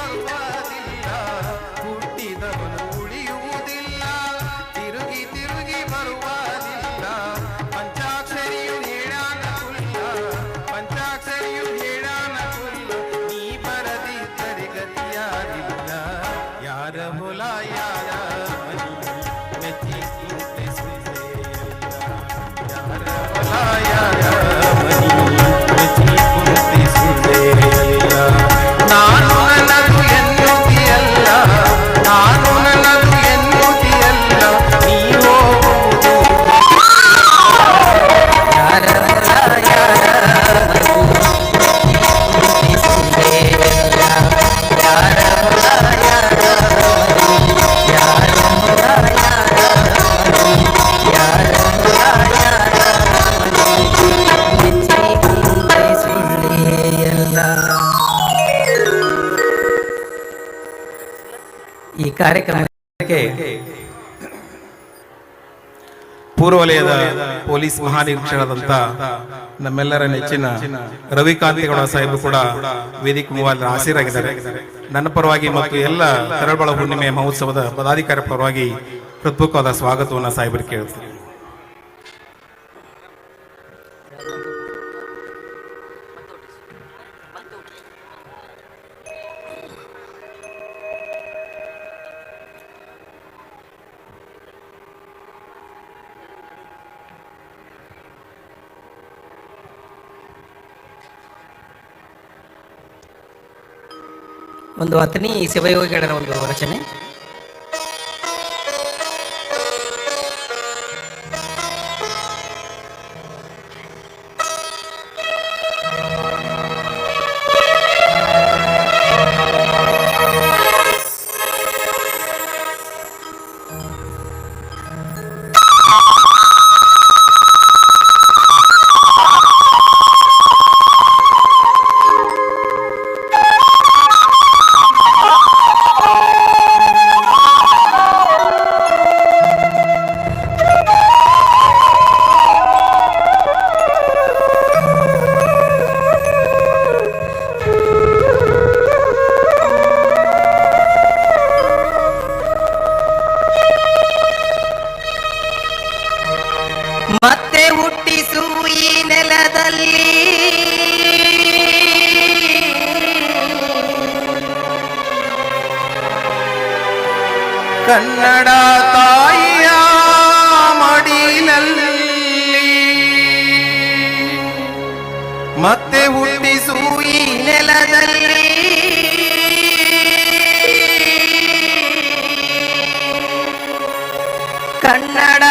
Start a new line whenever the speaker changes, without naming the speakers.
ಬರುವುದಿಲ್ಲ ಹುಟ್ಟಿದವನು ಉಳಿಯುವುದಿಲ್ಲ. ತಿರುಗಿ ತಿರುಗಿ ಬರುವುದಿಲ್ಲ ಪಂಚಾಕ್ಷರಿಯು ಹೇಳಾನ ಕುಲ್ಲ. ಪಂಚಾಕ್ಷರಿಯು ಹೇಳಾನ ಕುಲ್ಲ. ನೀ ಬರದಿದ್ದರೆ ಗತಿಯಾರಿಲ್ಲ ಯಾರ ಹೊಲ ಯಾರ ಮನಿ? ಮೆಚ್ಚಿ
ಈ ಕಾರ್ಯಕ್ರಮಕ್ಕೆ
ಪೂರ್ವ ವಲಯದ ಪೊಲೀಸ್ ಮಹಾನಿರೀಕ್ಷಕರಾದಂತ ನಮ್ಮೆಲ್ಲರ ನೆಚ್ಚಿನ ರವಿಕಾಂತಿಗೌಡ ಸಾಹೇಬರು ಕೂಡ ವೇದಿಕೆ ಮೂಲಕ ಹಾಸಿರಾಗಿದ್ದಾರೆ ನನ್ನ ಪರವಾಗಿ ಮತ್ತು ಎಲ್ಲ ತರಳಬಳ ಹುಣ್ಣಿಮೆ ಮಹೋತ್ಸವದ ಪದಾಧಿಕಾರಿ ಪರವಾಗಿ ಪ್ರತ್ಯೇಕವಾದ ಸ್ವಾಗತವನ್ನು ಸಾಹೇಬರು ಕೇಳ್ತಾರೆ
ಒಂದು ಅತನಿ ಶಿವಯೋಗಿಗಳ ಒಂದು ರಚನೆ
ಕನ್ನಡ ತಾಯಿಯ ಮಡಿಲಲ್ಲಿ ಮತ್ತೆ ಹುಟ್ಟಿಸು ಈ
ಈ ನೆಲದಲ್ಲಿ ಕನ್ನಡ